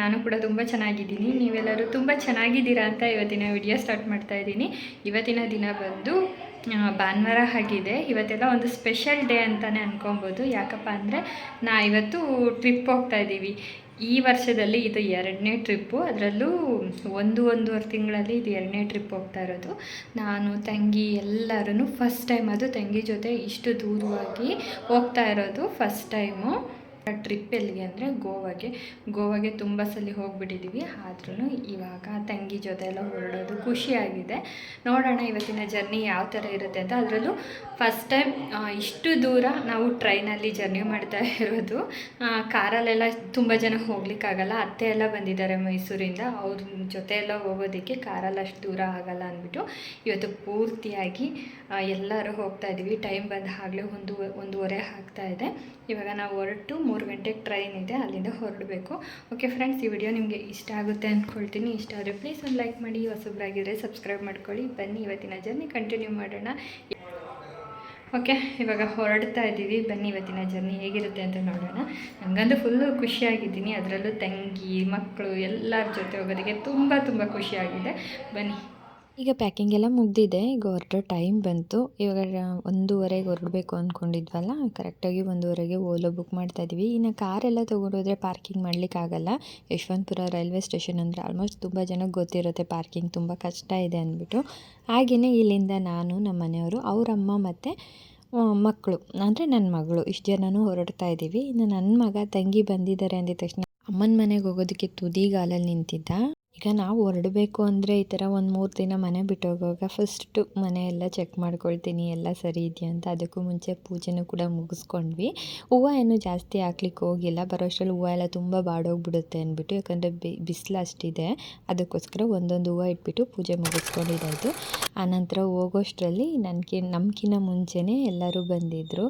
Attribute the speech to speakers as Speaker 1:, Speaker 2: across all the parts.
Speaker 1: ನಾನು ಕೂಡ ತುಂಬ ಚೆನ್ನಾಗಿದ್ದೀನಿ. ನೀವೆಲ್ಲರೂ ತುಂಬ ಚೆನ್ನಾಗಿದ್ದೀರಾ ಅಂತ ಇವತ್ತಿನ ವಿಡಿಯೋ ಸ್ಟಾರ್ಟ್ ಮಾಡ್ತಾ ಇದ್ದೀನಿ. ಇವತ್ತಿನ ದಿನ ಬಂದು ಭಾನುವಾರ ಆಗಿದೆ. ಇವತ್ತೆಲ್ಲ ಒಂದು ಸ್ಪೆಷಲ್ ಡೇ ಅಂತಲೇ ಅನ್ಕೊಬೋದು. ಯಾಕಪ್ಪ ಅಂದರೆ, ನಾ ಇವತ್ತು ಟ್ರಿಪ್ ಹೋಗ್ತಾ ಇದ್ದೀವಿ. ಈ ವರ್ಷದಲ್ಲಿ ಇದು ಎರಡನೇ ಟ್ರಿಪ್ಪು ಅದರಲ್ಲೂ ಒಂದು ಒಂದೂವರೆ ತಿಂಗಳಲ್ಲಿ ಇದು ಎರಡನೇ ಟ್ರಿಪ್ ಹೋಗ್ತಾ ಇರೋದು. ನಾನು, ತಂಗಿ ಎಲ್ಲರೂ ಫಸ್ಟ್ ಟೈಮ್ ಅದು ತಂಗಿ ಜೊತೆ ಇಷ್ಟು ದೂರವಾಗಿ ಹೋಗ್ತಾ ಇರೋದು ಫಸ್ಟ್ ಟೈಮು ಟ್ರಿಪ್ ಎಲ್ಲಿಗೆ ಅಂದರೆ ಗೋವಾಗೆ. ಗೋವಾಗೆ ತುಂಬ ಸಲ ಹೋಗಿಬಿಟ್ಟಿದ್ದೀವಿ. ಆದ್ರೂ ಇವಾಗ ತಂಗಿ ಜೊತೆ ಎಲ್ಲ ಹೊರಡೋದು ಖುಷಿಯಾಗಿದೆ. ನೋಡೋಣ ಇವತ್ತಿನ ಜರ್ನಿ ಯಾವ ಥರ ಇರುತ್ತೆ ಅಂತ. ಅದರಲ್ಲೂ ಫಸ್ಟ್ ಟೈಮ್ ಇಷ್ಟು ದೂರ ನಾವು ಟ್ರೈನಲ್ಲಿ ಜರ್ನಿ ಮಾಡ್ತಾ ಇರೋದು. ಕಾರಲ್ಲೆಲ್ಲ ತುಂಬ ಜನ ಹೋಗ್ಲಿಕ್ಕಾಗಲ್ಲ. ಅತ್ತೆ ಎಲ್ಲ ಬಂದಿದ್ದಾರೆ ಮೈಸೂರಿಂದ. ಅವ್ರ ಜೊತೆ ಎಲ್ಲ ಹೋಗೋದಕ್ಕೆ ಕಾರಲ್ಲಿ ಅಷ್ಟು ದೂರ ಆಗಲ್ಲ ಅಂದ್ಬಿಟ್ಟು ಇವತ್ತು ಪೂರ್ತಿಯಾಗಿ ಎಲ್ಲರೂ ಹೋಗ್ತಾ ಇದ್ದೀವಿ. ಟೈಮ್ ಬಂದ ಆಗಲೇ ಒಂದು, ಒಂದೂವರೆ ಇದೆ. ಇವಾಗ ನಾವು ಹೊರಟು ಮೂರು ಗಂಟೆಗೆ ಟ್ರೈನ್ ಇದೆ, ಅಲ್ಲಿಂದ ಹೊರಡಬೇಕು. ಓಕೆ ಫ್ರೆಂಡ್ಸ್ ಈ ವಿಡಿಯೋ ನಿಮಗೆ ಇಷ್ಟ ಆಗುತ್ತೆ ಅಂದ್ಕೊಳ್ತೀನಿ ಇಷ್ಟ ಆದರೆ ಪ್ಲೀಸ್ ಒಂದು ಲೈಕ್ ಮಾಡಿ ಹೊಸಬ್ರಾಗಿದ್ದರೆ ಸಬ್ಸ್ಕ್ರೈಬ್ ಮಾಡ್ಕೊಳ್ಳಿ. ಬನ್ನಿ, ಇವತ್ತಿನ ಜರ್ನಿ ಕಂಟಿನ್ಯೂ ಮಾಡೋಣ. ಓಕೆ ಇವಾಗ ಹೊರಡ್ತಾ ಇದ್ದೀವಿ. ಬನ್ನಿ, ಇವತ್ತಿನ ಜರ್ನಿ ಹೇಗಿರುತ್ತೆ ಅಂತ ನೋಡೋಣ. ನನಗಂತೂ ಫುಲ್ಲು ಖುಷಿಯಾಗಿದ್ದೀನಿ. ಅದರಲ್ಲೂ ತಂಗಿ, ಮಕ್ಕಳು ಎಲ್ಲರ ಜೊತೆ ಹೋಗೋದಕ್ಕೆ ತುಂಬ ತುಂಬ ಖುಷಿಯಾಗಿದೆ. ಬನ್ನಿ.
Speaker 2: ಈಗ ಪ್ಯಾಕಿಂಗ್ ಎಲ್ಲ ಮುಗ್ದಿದೆ. ಈಗ ಹೊರಡೋ ಟೈಮ್ ಬಂತು. ಇವಾಗ ಒಂದೂವರೆಗೆ ಹೊರಡಬೇಕು ಅಂದ್ಕೊಂಡಿದ್ವಲ್ಲ ಕರೆಕ್ಟಾಗಿ ಒಂದೂವರೆಗೆ ಓಲೋ ಬುಕ್ ಮಾಡ್ತಾ ಇದ್ವಿ. ಇನ್ನು ಕಾರೆಲ್ಲ ತೊಗೊಂಡೋದ್ರೆ ಪಾರ್ಕಿಂಗ್ ಮಾಡಲಿಕ್ಕಾಗಲ್ಲ ಯಶವಂತಪುರ ರೈಲ್ವೆ ಸ್ಟೇಷನ್ ಅಂದರೆ ಆಲ್ಮೋಸ್ಟ್ ತುಂಬ ಜನಕ್ಕೆ ಗೊತ್ತಿರುತ್ತೆ ಪಾರ್ಕಿಂಗ್ ತುಂಬ ಕಷ್ಟ ಇದೆ ಅಂದ್ಬಿಟ್ಟು. ಹಾಗೆಯೇ ಇಲ್ಲಿಂದ ನಾನು ನಮ್ಮ ಮನೆಯವರು, ಅವರಮ್ಮ ಮತ್ತು ಮಕ್ಕಳು ಅಂದರೆ ನನ್ನ ಮಗಳು, ಇಷ್ಟು ಜನನೂ ಹೊರಡ್ತಾ ಇದ್ದೀವಿ. ಇನ್ನು ನನ್ನ ಮಗ ತಂಗಿ ಬಂದಿದ್ದಾರೆ ಅಂದಿದ ತಕ್ಷಣ ಅಮ್ಮನ ಮನೆಗೆ ಹೋಗೋದಕ್ಕೆ ತುದಿಗಾಲಲ್ಲಿ ನಿಂತಿದ್ದ. ಈಗ ನಾವು ಹೊರಡಬೇಕು ಅಂದರೆ ಈ ಥರ ಒಂದು ಮೂರು ದಿನ ಮನೆ ಬಿಟ್ಟು ಹೋಗುವಾಗ ಫಸ್ಟು ಮನೆ ಎಲ್ಲ ಚೆಕ್ ಮಾಡ್ಕೊಳ್ತೀನಿ, ಎಲ್ಲ ಸರಿ ಇದೆಯಾ ಅಂತ. ಅದಕ್ಕೂ ಮುಂಚೆ ಪೂಜೆನೂ ಕೂಡ ಮುಗಿಸ್ಕೊಂಡ್ವಿ. ಹೂವು ಏನು ಜಾಸ್ತಿ ಹಾಕ್ಲಿಕ್ಕೆ ಹೋಗಿಲ್ಲ. ಬರೋಷ್ಟರಲ್ಲಿ ಹೂವು ಎಲ್ಲ ತುಂಬ ಬಾಡೋಗ್ಬಿಡುತ್ತೆ ಅಂದ್ಬಿಟ್ಟು, ಯಾಕಂದರೆ ಬಿಸಿಲು ಅಷ್ಟಿದೆ. ಅದಕ್ಕೋಸ್ಕರ ಒಂದೊಂದು ಹೂವು ಇಟ್ಬಿಟ್ಟು ಪೂಜೆ ಮುಗಿಸ್ಕೊಂಡಿರೋದು. ಆನಂತರ ಹೋಗೋಷ್ಟರಲ್ಲಿ ನನಗೆ ನಮ್ಗಿನ್ನ ಮುಂಚೆನೇ ಎಲ್ಲರೂ ಬಂದಿದ್ದರು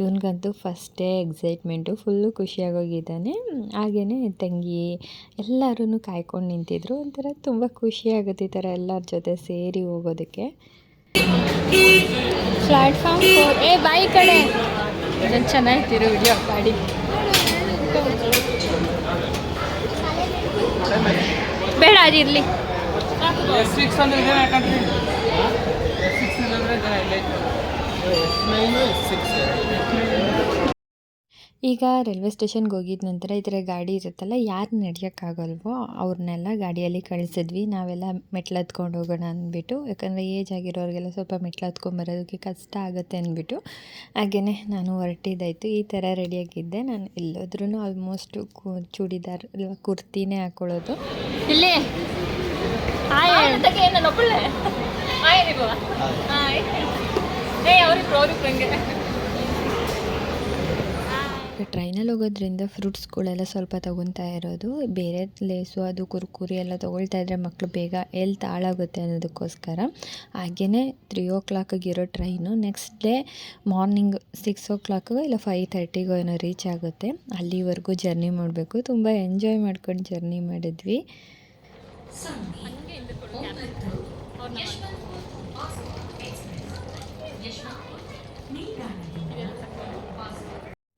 Speaker 2: ಇವನಿಗಂತೂ ಫಸ್ಟೇ ಎಕ್ಸೈಟ್ಮೆಂಟು ಫುಲ್ಲು ಖುಷಿಯಾಗೋಗಿದ್ದಾನೆ. ಹಾಗೆಯೇ ತಂಗಿ ಎಲ್ಲರೂ ಕಾಯ್ಕೊಂಡು ನಿಂತಿದ್ರು. ಒಂಥರ ತುಂಬ ಖುಷಿಯಾಗುತ್ತೆ ಈ ಥರ ಎಲ್ಲರ ಜೊತೆ ಸೇರಿ ಹೋಗೋದಕ್ಕೆ.
Speaker 1: ಪ್ಲಾಟ್ಫಾರ್ಮ್ ಫೋರ್ ಏ ಬಾಯಿ ಕಡೆ. ಚೆನ್ನಾಗಿ ಚೆನ್ನಾಗಿತ್ತಿರು ವಿಡಿಯೋ ಗಾಡಿ ಬೇಡ
Speaker 3: ಅದಿರಲಿ ಸಿಕ್ಸ್
Speaker 2: ಈಗ ರೈಲ್ವೆ ಸ್ಟೇಷನ್ಗೆ ಹೋಗಿದ ನಂತರ ಈ ಥರ ಗಾಡಿ ಇರುತ್ತಲ್ಲ ಯಾರು ನಡೆಯೋಕ್ಕಾಗಲ್ವೋ ಅವ್ರನ್ನೆಲ್ಲ ಗಾಡಿಯಲ್ಲಿ ಕಳಿಸಿದ್ವಿ. ನಾವೆಲ್ಲ ಮೆಟ್ಲು ಹತ್ಕೊಂಡು ಹೋಗೋಣ ಅಂದ್ಬಿಟ್ಟು ಯಾಕಂದರೆ ಏಜ್ ಆಗಿರೋರಿಗೆಲ್ಲ ಸ್ವಲ್ಪ ಮೆಟ್ಲು ಹತ್ಕೊಂಡು ಬರೋದಕ್ಕೆ ಕಷ್ಟ ಆಗುತ್ತೆ ಅಂದ್ಬಿಟ್ಟು ಹಾಗೇ ನಾನು ಹೊರಟಿದ್ದಾಯಿತು. ಈ ಥರ ರೆಡಿಯಾಗಿದ್ದೆ. ನಾನು ಎಲ್ಲೋದ್ರೂ ಆಲ್ಮೋಸ್ಟ್ ಕು ಚೂಡಿದಾರ್ ಇಲ್ಲ ಕುರ್ತಿನೇ ಹಾಕ್ಕೊಳ್ಳೋದು
Speaker 1: ಇಲ್ಲಿ.
Speaker 2: ಟ್ರೈನಲ್ಲಿ ಹೋಗೋದ್ರಿಂದ ಫ್ರೂಟ್ಸ್ಗಳೆಲ್ಲ ಸ್ವಲ್ಪ ತೊಗೊತಾ ಇರೋದು. ಬೇರೆ ಲೇಸು ಅದು ಕುರ್ಕುರಿ ಎಲ್ಲ ತೊಗೊಳ್ತಾ ಇದ್ದರೆ ಮಕ್ಕಳು ಬೇಗ ಎಲ್ತ್ ಹಾಳಾಗುತ್ತೆ ಅನ್ನೋದಕ್ಕೋಸ್ಕರ. ಹಾಗೆಯೇ ತ್ರೀ ಓ ಕ್ಲಾಕಿಗೆ ಇರೋ train. Next day morning six o'clock ಇಲ್ಲ ಫೈವ್ ತರ್ಟಿಗೋ ಏನೋ ರೀಚ್ ಆಗುತ್ತೆ. ಅಲ್ಲಿವರೆಗೂ ಜರ್ನಿ ಮಾಡಬೇಕು. ತುಂಬ ಎಂಜಾಯ್ ಮಾಡ್ಕೊಂಡು ಜರ್ನಿ ಮಾಡಿದ್ವಿ.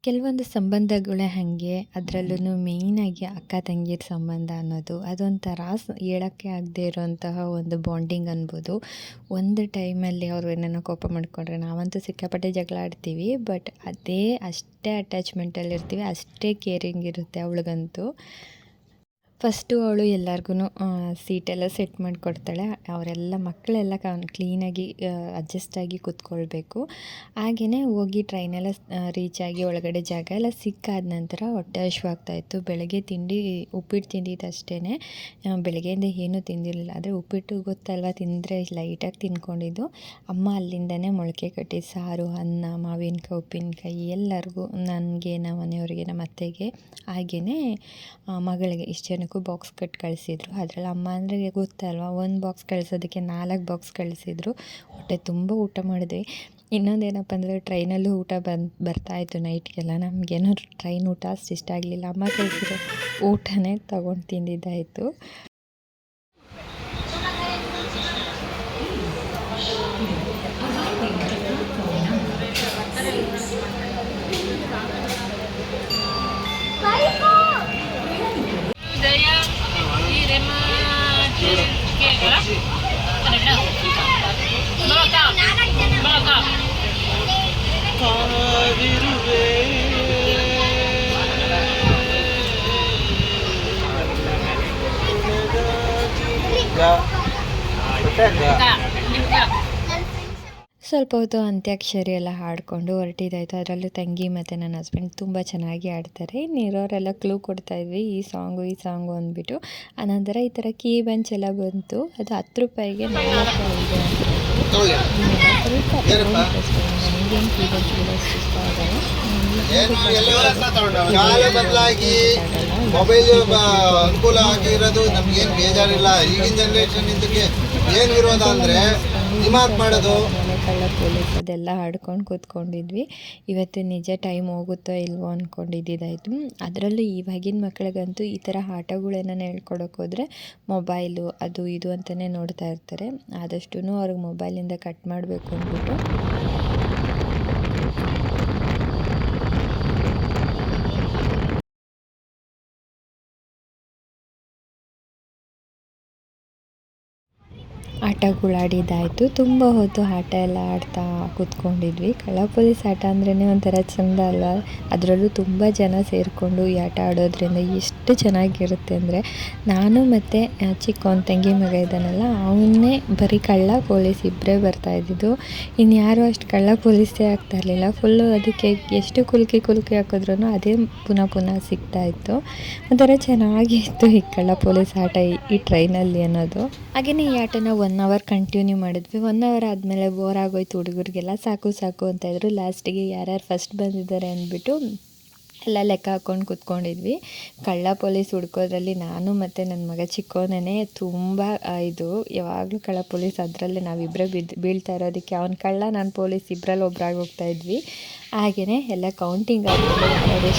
Speaker 2: ಕೆಲವೊಂದು ಸಂಬಂಧಗಳೇ ಹಾಗೆ ಅದರಲ್ಲೂ ಮೇಯ್ನಾಗಿ ಅಕ್ಕ ತಂಗಿರ ಸಂಬಂಧ ಅನ್ನೋದು ಅದೊಂಥರ ಹೇಳೋಕ್ಕೆ ಆಗದೆ ಇರೋಂತಹ ಒಂದು ಬಾಂಡಿಂಗ್ ಅನ್ಬೋದು. ಒಂದು ಟೈಮಲ್ಲಿ ಅವರು ಏನೇನೋ ಕೋಪ ಮಾಡಿಕೊಂಡ್ರೆ ನಾವಂತೂ ಸಿಕ್ಕಾಪಟ್ಟೆ ಜಗಳ ಆಡ್ತೀವಿ ಬಟ್ ಅದೇ ಅಷ್ಟೇ ಅಟ್ಯಾಚ್ಮೆಂಟಲ್ಲಿ ಇರ್ತೀವಿ ಅಷ್ಟೇ ಕೇರಿಂಗ್ ಇರುತ್ತೆ ಅವಳಿಗಂತೂ. ಫಸ್ಟು ಅವಳು ಎಲ್ಲರಿಗೂ ಸೀಟೆಲ್ಲ ಸೆಟ್ ಮಾಡಿಕೊಡ್ತಾಳೆ. ಅವರೆಲ್ಲ ಮಕ್ಕಳೆಲ್ಲ ಕ್ಲೀನಾಗಿ ಅಡ್ಜಸ್ಟ್ ಆಗಿ ಕೂತ್ಕೊಳ್ಬೇಕು. ಹಾಗೆಯೇ ಹೋಗಿ ಟ್ರೈನೆಲ್ಲ ರೀಚ್ ಆಗಿ ಒಳಗಡೆ ಜಾಗ ಎಲ್ಲ ಸಿಕ್ಕಾದ ನಂತರ ಹೊಟ್ಟೆ ಹಶ್ವಾಗ್ತಾಯಿತ್ತು ಬೆಳಗ್ಗೆ ತಿಂಡಿ, ಉಪ್ಪಿಟ್ಟು ತಿಂದಿದ್ದು ಅಷ್ಟೇ ಬೆಳಗ್ಗೆಯಿಂದ ಏನೂ ತಿಂದಿರಲಿಲ್ಲ. ಆದರೆ ಉಪ್ಪಿಟ್ಟು ಗೊತ್ತಲ್ವ, ತಿಂದರೆ ಲೈಟಾಗಿ ತಿನ್ಕೊಂಡಿದ್ದು. ಅಮ್ಮ ಅಲ್ಲಿಂದನೇ ಮೊಳಕೆ ಕಟ್ಟಿ, ಸಾರು, ಅನ್ನ ಮಾವಿನಕಾಯಿ ಉಪ್ಪಿನಕಾಯಿ ಎಲ್ಲರಿಗೂ ನನಗೆ ನಮ್ಮ ಮನೆಯವರಿಗೆ ನಮ್ಮ ಅತ್ತೆಗೆ ಹಾಗೆಯೇ ಮಗಳಿಗೆ ಇಷ್ಟು ಜನಕ್ಕೂ ಬಾಕ್ಸ್ ಕಟ್ ಕಳಿಸಿದ್ರು. ಅದರಲ್ಲಿ ಅಮ್ಮ ಅಂದರೆ ಗೊತ್ತಲ್ವ? ಒಂದು ಬಾಕ್ಸ್ ಕಳಿಸೋದಕ್ಕೆ ನಾಲ್ಕು ಬಾಕ್ಸ್ ಕಳಿಸಿದ್ರು. ಹೊಟ್ಟೆ ತುಂಬ ಊಟ ಮಾಡಿದ್ವಿ. ಇನ್ನೊಂದೇನಪ್ಪ ಅಂದರೆ ಟ್ರೈನಲ್ಲೂ ಊಟ ಬಂದು ಬರ್ತಾಯಿತ್ತು ನೈಟ್ಗೆಲ್ಲ. ನಮಗೇನೋ ಟ್ರೈನ್ ಊಟ ಅಷ್ಟು ಇಷ್ಟ ಆಗಲಿಲ್ಲ. ಅಮ್ಮ ಕಳಿಸಿರೋ ಊಟನೇ ತೊಗೊಂಡು ತಿಂದಿದ್ದಾಯಿತು. ಸ್ವಲ್ಪ ಹೊತ್ತು ಅಂತ್ಯಾಕ್ಷರಿ ಎಲ್ಲ ಹಾಡಿಕೊಂಡು ಹೊರಟಿದ್ದಾಯ್ತು. ಅದರಲ್ಲೂ ತಂಗಿ ಮತ್ತು ನನ್ನ ಹಸ್ಬೆಂಡ್ ತುಂಬ ಚೆನ್ನಾಗಿ ಆಡ್ತಾರೆ ಇನ್ನಿರೋರೆಲ್ಲ ಕ್ಲೂ ಕೊಡ್ತಾ ಇದ್ವಿ, ಈ ಸಾಂಗು ಈ ಸಾಂಗು ಅಂದ್ಬಿಟ್ಟು. ಆನಂತರ ಈ ಥರ ಕೀ ಬಂಚ್ ಎಲ್ಲ ಬಂತು. ಅದು ಹತ್ತು ರೂಪಾಯಿಗೆ ನಾಲ್ಕು ಇದೆ
Speaker 4: ಬದಲಾಗಿ ಮೊಬೈಲ್ ಅನುಕೂಲ ಆಗಿರೋದು ನಮ್ಗೇನು ಬೇಜಾರಿಲ್ಲ. ಈಗಿನ ಜನ್ರೇಷನ್ ಇದಕ್ಕೆ ಏನು ವಿರೋಧ ಅಂದರೆ ದಿಮಾಕ್ ಮಾಡೋದು
Speaker 2: ಕಳ್ಳ ಪೊಲೀಸ್ ಅದೆಲ್ಲ ಆಡ್ಕೊಂಡು ಕೂತ್ಕೊಂಡಿದ್ವಿ. ಇವತ್ತು ನಿಜ ಟೈಮ್ ಹೋಗುತ್ತೋ ಇಲ್ವೋ ಅಂದ್ಕೊಂಡಿದ್ದಾಯಿತು ಅದರಲ್ಲೂ ಇವಾಗಿನ ಮಕ್ಕಳಿಗಂತೂ ಈ ಥರ ಆಟಗಳೇನ ಹೇಳ್ಕೊಡೋಕೆ ಹೋದರೆ ಮೊಬೈಲು, ಅದು ಇದು ಅಂತಲೇ ನೋಡ್ತಾ ಇರ್ತಾರೆ. ಆದಷ್ಟು ಅವ್ರಿಗೆ ಮೊಬೈಲಿಂದ ಕಟ್ ಮಾಡಬೇಕು ಅಂದ್ಬಿಟ್ಟು. ಆಟಗಳಾಡಿದ್ದಾಯಿತು. ತುಂಬ ಹೊತ್ತು ಆಟ ಎಲ್ಲ ಆಡ್ತಾ ಕೂತ್ಕೊಂಡಿದ್ವಿ. ಕಳ್ಳ ಪೊಲೀಸ್ ಆಟ ಅಂದ್ರೇ ಒಂಥರ ಚೆಂದ ಅಲ್ವಾ? ಅದರಲ್ಲೂ ತುಂಬ ಜನ ಸೇರಿಕೊಂಡು ಈ ಆಟ ಆಡೋದ್ರಿಂದ ಎಷ್ಟು ಚೆನ್ನಾಗಿರುತ್ತೆ ಅಂದರೆ, ನಾನು ಮತ್ತು ಚಿಕ್ಕ ಒಂದು ತಂಗಿ ಮಗ ಇದ್ದಾನಲ್ಲ, ಅವನ್ನೇ ಬರೀ ಕಳ್ಳ ಪೊಲೀಸ್ ಇಬ್ಬರೇ ಬರ್ತಾ ಇದ್ದಿದ್ದು. ಇನ್ಯಾರು ಅಷ್ಟು ಕಳ್ಳ ಪೊಲೀಸೇ ಆಗ್ತಾ ಇರಲಿಲ್ಲ. ಫುಲ್ಲು ಅದಕ್ಕೆ ಎಷ್ಟು ಕುಲ್ಕಿ ಕುಲ್ಕಿ ಹಾಕಿದ್ರೂ ಅದೇ ಪುನಃ ಪುನಃ ಸಿಗ್ತಾ ಇತ್ತು. ಒಂಥರ ಚೆನ್ನಾಗಿತ್ತು ಈ ಕಳ್ಳ ಪೊಲೀಸ್ ಆಟ ಈ ಟ್ರೈನಲ್ಲಿ ಅನ್ನೋದು. ಹಾಗೆಯೇ ಈ ಆಟನ ಒನ್ ಅವರ್ ಕಂಟಿನ್ಯೂ ಮಾಡಿದ್ವಿ. ಒನ್ ಅವರ್ ಆದಮೇಲೆ ಬೋರ್ ಆಗೋಯ್ತು ಹುಡುಗರಿಗೆಲ್ಲ. ಸಾಕು ಸಾಕು ಅಂತ ಇದ್ರು. ಲಾಸ್ಟಿಗೆ ಯಾರ್ಯಾರು ಫಸ್ಟ್ ಬಂದಿದ್ದಾರೆ ಅಂದ್ಬಿಟ್ಟು ಎಲ್ಲ ಲೆಕ್ಕ ಹಾಕ್ಕೊಂಡು ಕೂತ್ಕೊಂಡಿದ್ವಿ. ಕಳ್ಳ ಪೊಲೀಸ್ ಹುಡ್ಕೋದ್ರಲ್ಲಿ ನಾನು ಮತ್ತು ನನ್ನ ಮಗ ಚಿಕ್ಕವನೇ ತುಂಬ ಇದು, ಯಾವಾಗಲೂ ಕಳ್ಳ ಪೊಲೀಸ್ ಅದರಲ್ಲೇ ನಾವಿಬ್ಬರೇ ಬಿದ್ದು ಬೀಳ್ತಾ ಇರೋದಕ್ಕೆ. ಅವ್ನು ಕಳ್ಳ, ನಾನು ಪೊಲೀಸ್ ಇಬ್ಬರಲ್ಲಿ ಒಬ್ರಾಗಿ ಹೋಗ್ತಾ ಇದ್ವಿ. ಹಾಗೆಯೇ ಎಲ್ಲ ಕೌಂಟಿಂಗ್ ಆದಮೇಲೆ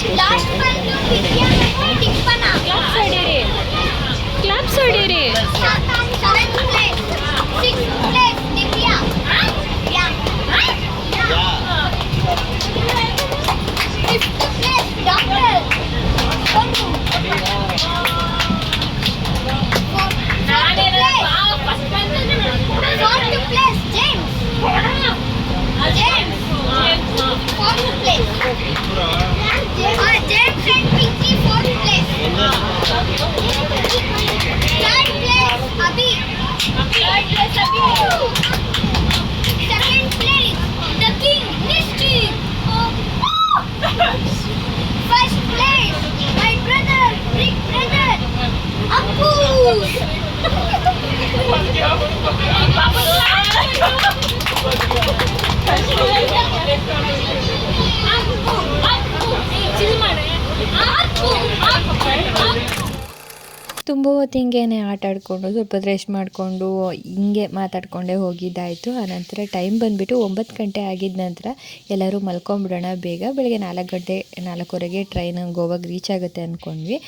Speaker 2: ತುಂಬ ಹೊತ್ತು ಹಿಂಗೇನೆ ಆಟ ಆಡಿಕೊಂಡು, ಸ್ವಲ್ಪ ರೆಸ್ಟ್ ಮಾಡಿಕೊಂಡು, ಹಿಂಗೆ ಮಾತಾಡ್ಕೊಂಡೇ ಹೋಗಿದ್ದಾಯಿತು. ಆನಂತರ ಟೈಮ್ ಬಂದುಬಿಟ್ಟು ಒಂಬತ್ತು ಗಂಟೆ ಆಗಿದ ನಂತರ ಎಲ್ಲರೂ ಮಲ್ಕೊಂಬಿಡೋಣ, ಬೇಗ ಬೆಳಗ್ಗೆ ನಾಲ್ಕು ಗಂಟೆ, ನಾಲ್ಕುವರೆಗೆ ಟ್ರೈನ್ ಗೋವಾಗೆ ರೀಚ್ ಆಗುತ್ತೆ ಅಂದ್ಕೊಂಡ್ವಿ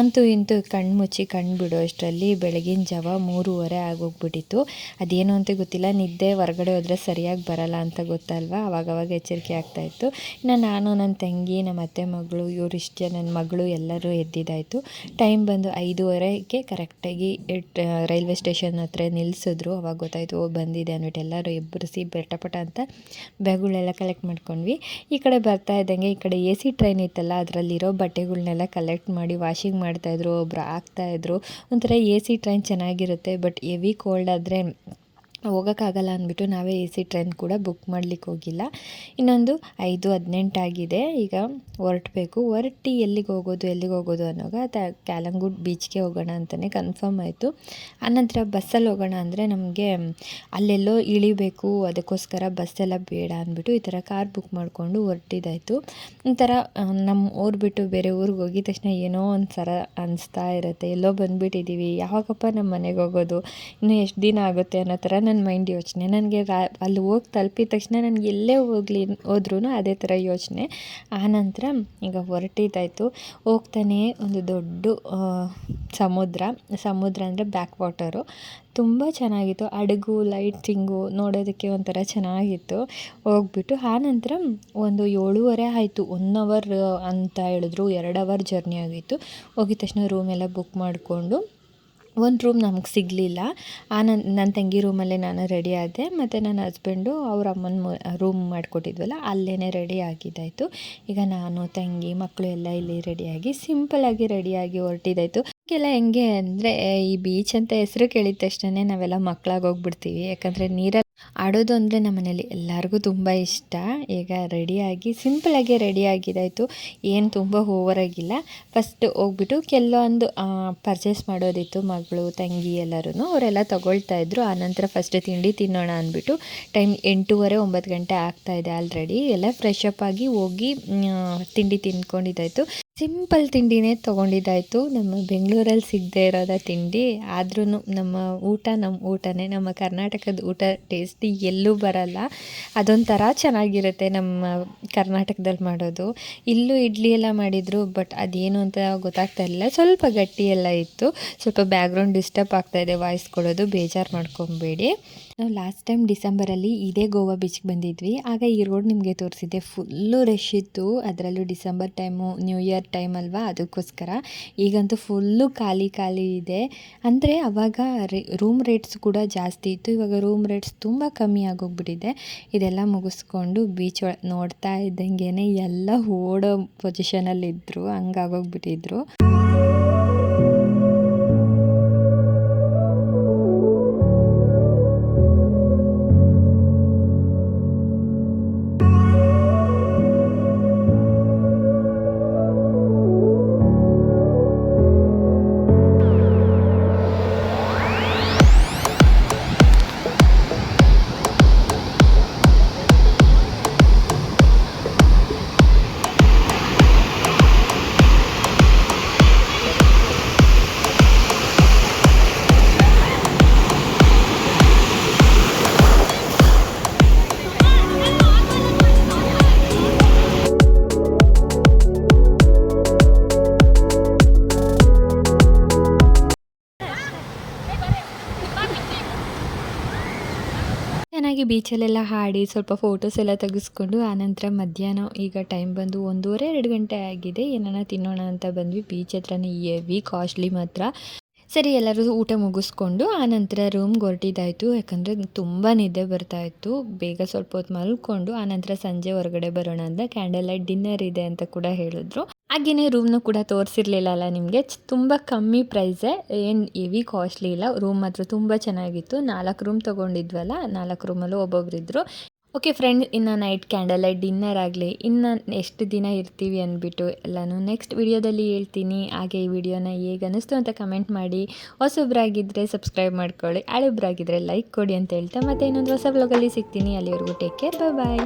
Speaker 2: ಅಂತೂ ಇಂತೂ ಕಣ್ಣು ಮುಚ್ಚಿ ಕಣ್ಣು ಬಿಡೋ ಅಷ್ಟರಲ್ಲಿ ಬೆಳಗಿನ ಜಾವ ಮೂರುವರೆ ಆಗೋಗ್ಬಿಟ್ಟಿತ್ತು. ಅದೇನು ಅಂತ ಗೊತ್ತಿಲ್ಲ. ನಿದ್ದೆ ಹೊರಗಡೆ ಹೋದರೆ ಸರಿಯಾಗಿ ಬರಲ್ಲ ಅಂತ ಗೊತ್ತಲ್ವಾ? ಅವಾಗವಾಗ ಎಚ್ಚರಿಕೆ ಆಗ್ತಾಯಿತ್ತು ಇನ್ನು ನಾನು ನನ್ನ ತಂಗಿ ನಮ್ಮ ಅತ್ತೆ ಮಗಳು, ಇವ್ರು ನನ್ನ ಮಗಳು ಎಲ್ಲರೂ ಎದ್ದಿದ್ದಾಯಿತು. ಟೈಮ್ ಬಂದು ಐದೂವರೆಗೆ ಕರೆಕ್ಟಾಗಿ ರೈಲ್ವೆ ಸ್ಟೇಷನ್ ಹತ್ರ ನಿಲ್ಲಿಸಿದ್ರು ಅವಾಗ ಗೊತ್ತಾಯಿತು, ಓ, ಬಂದಿದೆ ಅಂದ್ಬಿಟ್ಟು ಎಲ್ಲರೂ ಎಬ್ಬರಿಸಿ ಬೆಟ್ಟಪಟ ಅಂತ ಬ್ಯಾಗ್ಗಳೆಲ್ಲ ಕಲೆಕ್ಟ್ ಮಾಡ್ಕೊಂಡ್ವಿ. ಈ ಕಡೆ ಬರ್ತಾ ಇದ್ದಂಗೆ ಈ ಕಡೆ ಎ ಸಿ ಟ್ರೈನ್ ಇತ್ತಲ್ಲ, ಅದರಲ್ಲಿರೋ ಬಟ್ಟೆಗಳನ್ನೆಲ್ಲ ಕಲೆಕ್ಟ್ ಮಾಡಿ ವಾಷಿಂಗ್ ಮಾಡ್ತಾಯಿದ್ರು ಒಬ್ಬರು ಹಾಕ್ತಾಯಿದ್ರು ಒಂಥರ ಎ ಸಿ ಟ್ರೈನ್ ಚೆನ್ನಾಗಿರುತ್ತೆ ಬಟ್ ಎವಿ ಕೋಲ್ಡ್ ಆದರೆ ಹೋಗೋಕ್ಕಾಗಲ್ಲ ಅಂದ್ಬಿಟ್ಟು ನಾವೇ ಎ ಸಿ ಟ್ರೈನ್ ಕೂಡ ಬುಕ್ ಮಾಡ್ಲಿಕ್ಕೆ ಹೋಗಿಲ್ಲ. ಇನ್ನೊಂದು ಐದು ಹದಿನೆಂಟಾಗಿದೆ ಈಗ ಹೊರಟಬೇಕು. ಹೊರಟಿ ಎಲ್ಲಿಗೆ ಹೋಗೋದು ಎಲ್ಲಿಗೆ ಹೋಗೋದು ಅನ್ನೋವಾಗ ತ ಕ್ಯಾಲಂಗೂಡ್ ಬೀಚ್ಗೆ ಹೋಗೋಣ ಅಂತಲೇ ಕನ್ಫರ್ಮ್ ಆಯಿತು. ಆನಂತರ ಬಸ್ಸಲ್ಲಿ ಹೋಗೋಣ ಅಂದರೆ ನಮಗೆ ಅಲ್ಲೆಲ್ಲೋ ಇಳಿಬೇಕು, ಅದಕ್ಕೋಸ್ಕರ ಬಸ್ಸೆಲ್ಲ ಬೇಡ ಅಂದ್ಬಿಟ್ಟು ಈ ಥರ ಕಾರ್ ಬುಕ್ ಮಾಡಿಕೊಂಡು ಹೊರಟಿದ್ದಾಯಿತು. ಒಂಥರ ನಮ್ಮ ಊರು ಬಿಟ್ಟು ಬೇರೆ ಊರಿಗೆ ಹೋಗಿದ ತಕ್ಷಣ ಏನೋ ಒಂದು ಸರ ಅನಿಸ್ತಾ ಇರುತ್ತೆ. ಎಲ್ಲೋ ಬಂದುಬಿಟ್ಟಿದ್ದೀವಿ. ಯಾವಾಗಪ್ಪ ನಮ್ಮ ಮನೆಗೆ ಹೋಗೋದು? ಇನ್ನೂ ಎಷ್ಟು ದಿನ ಆಗುತ್ತೆ ಅನ್ನೋ ಥರ ನನ್ನ ಮೈಂಡ್ ಯೋಚನೆ. ನನಗೆ ಅಲ್ಲಿ ಹೋಗಿ ತಲುಪಿದ ತಕ್ಷಣ ನನಗೆ ಎಲ್ಲೇ ಹೋಗಲಿ ಹೋದ್ರೂ ಅದೇ ಥರ ಯೋಚನೆ. ಆನಂತರ ಈಗ ಹೊರಟಿದ್ದಾಯಿತು. ಹೋಗ್ತಾನೆ ಒಂದು ದೊಡ್ಡ ಸಮುದ್ರ. ಸಮುದ್ರ ಅಂದರೆ ಬ್ಯಾಕ್ ವಾಟರು ತುಂಬ ಚೆನ್ನಾಗಿತ್ತು. ಹಡಗು ಲೈಟಿಂಗು ನೋಡೋದಕ್ಕೆ ಒಂಥರ ಚೆನ್ನಾಗಿತ್ತು. ಹೋಗ್ಬಿಟ್ಟು ಆನಂತರ ಒಂದು ಏಳುವರೆ ಆಯಿತು. ಒನ್ ಅವರ್ ಅಂತ ಹೇಳಿದ್ರು. ಎರಡು ಅವರ್ ಜರ್ನಿ ಆಗಿತ್ತು. ಹೋಗಿದ ತಕ್ಷಣ ರೂಮೆಲ್ಲ ಬುಕ್ ಮಾಡಿಕೊಂಡು ಒಂದು ರೂಮ್ ನಮ್ಗೆ ಸಿಗಲಿಲ್ಲ. ಆ ನನ್ನ ನನ್ನ ತಂಗಿ ರೂಮಲ್ಲೇ ನಾನು ರೆಡಿ ಆದೆ. ಮತ್ತು ನನ್ನ ಹಸ್ಬೆಂಡು ಅವ್ರ ಅಮ್ಮನ ರೂಮ್ ಮಾಡಿಕೊಟ್ಟಿದ್ವಲ್ಲ ಅಲ್ಲೇ ರೆಡಿ ಆಗಿದ್ದಾಯಿತು. ಈಗ ನಾನು, ತಂಗಿ ಮಕ್ಕಳು ಎಲ್ಲ ಇಲ್ಲಿ ರೆಡಿಯಾಗಿ ಸಿಂಪಲ್ಲಾಗಿ ರೆಡಿಯಾಗಿ ಹೊರಟಿದ್ದಾಯಿತು. ಎಲ್ಲ ಹೆಂಗೆ ಅಂದರೆ, ಈ ಬೀಚ್ ಅಂತ ಹೆಸರು ಕೇಳಿದ ತಕ್ಷಣ ನಾವೆಲ್ಲ ಮಕ್ಕಳಾಗಿ ಹೋಗ್ಬಿಡ್ತೀವಿ ಯಾಕಂದರೆ ನೀರಲ್ಲಿ ಆಡೋದು ಅಂದರೆ ನಮ್ಮ ಮನೇಲಿ ಎಲ್ಲರಿಗೂ ತುಂಬ ಇಷ್ಟ. ಈಗ ರೆಡಿಯಾಗಿ ಸಿಂಪಲಾಗಿ ರೆಡಿ ಆಗಿದ್ದಾಯಿತು ಏನು ತುಂಬ ಓವರಾಗಿಲ್ಲ ಫಸ್ಟ್ ಹೋಗ್ಬಿಟ್ಟು ಕೆಲವೊಂದು ಪರ್ಚೇಸ್ ಮಾಡೋದಿತ್ತು ಮಗಳು, ತಂಗಿ ಎಲ್ಲರೂ ಅವರೆಲ್ಲ ತಗೊಳ್ತಾ ಇದ್ರು. ಆನಂತರ ಫಸ್ಟ್ ತಿಂಡಿ ತಿನ್ನೋಣ ಅಂದ್ಬಿಟ್ಟು ಟೈಮ್ ಎಂಟೂವರೆ, ಒಂಬತ್ತು ಗಂಟೆ ಆಗ್ತಾ ಇದೆ ಆಲ್ರೆಡಿ ಎಲ್ಲ ಫ್ರೆಶ್ ಅಪ್ ಆಗಿ ಹೋಗಿ ತಿಂಡಿ ತಿನ್ಕೊಂಡಿದ್ದಾಯಿತು. ಸಿಂಪಲ್ ತಿಂಡಿನೇ ತೊಗೊಂಡಿದ್ದಾಯಿತು. ನಮ್ಮ ಬೆಂಗಳೂರಲ್ಲಿ ಸಿಗದೆ ಇರೋದ ತಿಂಡಿ. ಆದ್ರೂ ನಮ್ಮ ಊಟ, ನಮ್ಮ ಊಟನೇ, ನಮ್ಮ ಕರ್ನಾಟಕದ ಊಟ ಟೇಸ್ಟಿ ಎಲ್ಲೂ ಬರಲ್ಲ. ಅದೊಂಥರ ಚೆನ್ನಾಗಿರುತ್ತೆ ನಮ್ಮ ಕರ್ನಾಟಕದಲ್ಲಿ ಮಾಡೋದು. ಇಲ್ಲೂ ಇಡ್ಲಿ ಎಲ್ಲ ಮಾಡಿದರು, ಬಟ್ ಅದೇನು ಅಂತ ಗೊತ್ತಾಗ್ತಾ ಇರಲಿಲ್ಲ. ಸ್ವಲ್ಪ ಗಟ್ಟಿ ಎಲ್ಲ ಇತ್ತು. ಸ್ವಲ್ಪ ಬ್ಯಾಕ್ಗ್ರೌಂಡ್ ಡಿಸ್ಟರ್ಬ್ ಆಗ್ತಾಯಿದೆ ವಾಯ್ಸ್ ಕೊಡೋದು, ಬೇಜಾರು ಮಾಡ್ಕೊಬೇಡಿ. ನಾವು ಲಾಸ್ಟ್ ಟೈಮ್ ಡಿಸೆಂಬರಲ್ಲಿ ಇದೇ ಗೋವಾ ಬೀಚ್ಗೆ ಬಂದಿದ್ವಿ. ಆಗ ಈ ರೋಡ್ ನಿಮಗೆ ತೋರಿಸಿದ್ದೆ ಫುಲ್ಲು ರಶ್ ಇತ್ತು ಅದರಲ್ಲೂ December time new year time ಅಲ್ವಾ? ಅದಕ್ಕೋಸ್ಕರ. ಈಗಂತೂ ಫುಲ್ಲು ಖಾಲಿ ಖಾಲಿ ಇದೆ. ಅಂದರೆ ಅವಾಗ ರೂಮ್ ರೇಟ್ಸ್ ಕೂಡ ಜಾಸ್ತಿ ಇತ್ತು. ಇವಾಗ ರೂಮ್ ರೇಟ್ಸ್ ತುಂಬ ಕಮ್ಮಿ ಆಗೋಗ್ಬಿಟ್ಟಿದೆ. ಇದೆಲ್ಲ ಮುಗಿಸ್ಕೊಂಡು ಬೀಚ್ ನೋಡ್ತಾ ಇದ್ದಂಗೆ ಎಲ್ಲ ಓಡೋ ಪೊಸಿಷನಲ್ಲಿದ್ದರು ಹಂಗಾಗೋಗ್ಬಿಟ್ಟಿದ್ರು. ಬೀಚಲ್ಲೆಲ್ಲ ಹಾಡಿ ಸ್ವಲ್ಪ ಫೋಟೋಸ್ ಎಲ್ಲ ತೆಗೆಸ್ಕೊಂಡು, ಆನಂತರ ಮಧ್ಯಾಹ್ನ ಈಗ ಟೈಮ್ ಬಂದು ಒಂದೂವರೆ, ಎರಡು ಗಂಟೆ ಆಗಿದೆ. ಏನಾನ ತಿನ್ನೋಣ ಅಂತ ಬಂದ್ವಿ. ಬೀಚ್ ಹತ್ರನೇ ಹೆವಿ ಕಾಸ್ಟ್ಲಿ ಮಾತ್ರ. ಸರಿ ಎಲ್ಲರೂ ಊಟ ಮುಗಿಸ್ಕೊಂಡು ಆನಂತರ ರೂಮ್ಗೆ ಹೊರಟಿದ್ದಾಯಿತು. ಯಾಕಂದರೆ ತುಂಬ ನಿದ್ದೆ ಬರ್ತಾಯಿತ್ತು ಬೇಗ ಸ್ವಲ್ಪ ಹೊತ್ತು ಮಲ್ಕೊಂಡು ಆನಂತರ ಸಂಜೆ ಹೊರಗಡೆ ಬರೋಣ ಅಂತ ಕ್ಯಾಂಡಲ್ ಲೈಟ್ ಡಿನ್ನರ್ ಇದೆ ಅಂತ ಕೂಡ ಹೇಳಿದ್ರು. ಹಾಗೆಯೇ ರೂಮ್ನು ಕೂಡ ತೋರಿಸಿರ್ಲಿಲ್ಲ ಅಲ್ಲ ನಿಮಗೆ. ತುಂಬ ಕಮ್ಮಿ ಪ್ರೈಸೇ ಏನು ಹೆವಿ ಕಾಸ್ಟ್ಲಿ ಇಲ್ಲ. ರೂಮ್ ಮಾತ್ರ ತುಂಬ ಚೆನ್ನಾಗಿತ್ತು. ನಾಲ್ಕು ರೂಮ್ ತೊಗೊಂಡಿದ್ವಲ್ಲ, ನಾಲ್ಕು ರೂಮಲ್ಲೂ ಒಬ್ಬೊಬ್ರಿದ್ರು. ಓಕೆ ಫ್ರೆಂಡ್ ಇನ್ನು ನೈಟ್ ಕ್ಯಾಂಡಲ್ ಲೈಟ್ ಡಿನ್ನರ್ ಆಗಲಿ, ಇನ್ನು ಎಷ್ಟು ದಿನ ಇರ್ತೀವಿ ಅಂದ್ಬಿಟ್ಟು ಎಲ್ಲನೂ ನೆಕ್ಸ್ಟ್ ವಿಡಿಯೋದಲ್ಲಿ ಹೇಳ್ತೀನಿ. ಹಾಗೆ ಈ ವಿಡಿಯೋನ ಹೇಗೆ ಅನ್ನಿಸ್ತು ಅಂತ ಕಮೆಂಟ್ ಮಾಡಿ. ಹೊಸೊಬ್ಬರಾಗಿದ್ದರೆ ಸಬ್ಸ್ಕ್ರೈಬ್ ಮಾಡ್ಕೊಳ್ಳಿ. ಹಳೆಬ್ರಾಗಿದ್ದರೆ ಲೈಕ್ ಕೊಡಿ ಅಂತ ಹೇಳ್ತಾ ಮತ್ತೆ ಇನ್ನೊಂದು ಹೊಸ ಬ್ಲಾಗಲ್ಲಿ ಸಿಗ್ತೀನಿ. ಅಲ್ಲಿವರೆಗೂ ಟೇಕ್ ಕೇರ್ ಬಾಯ್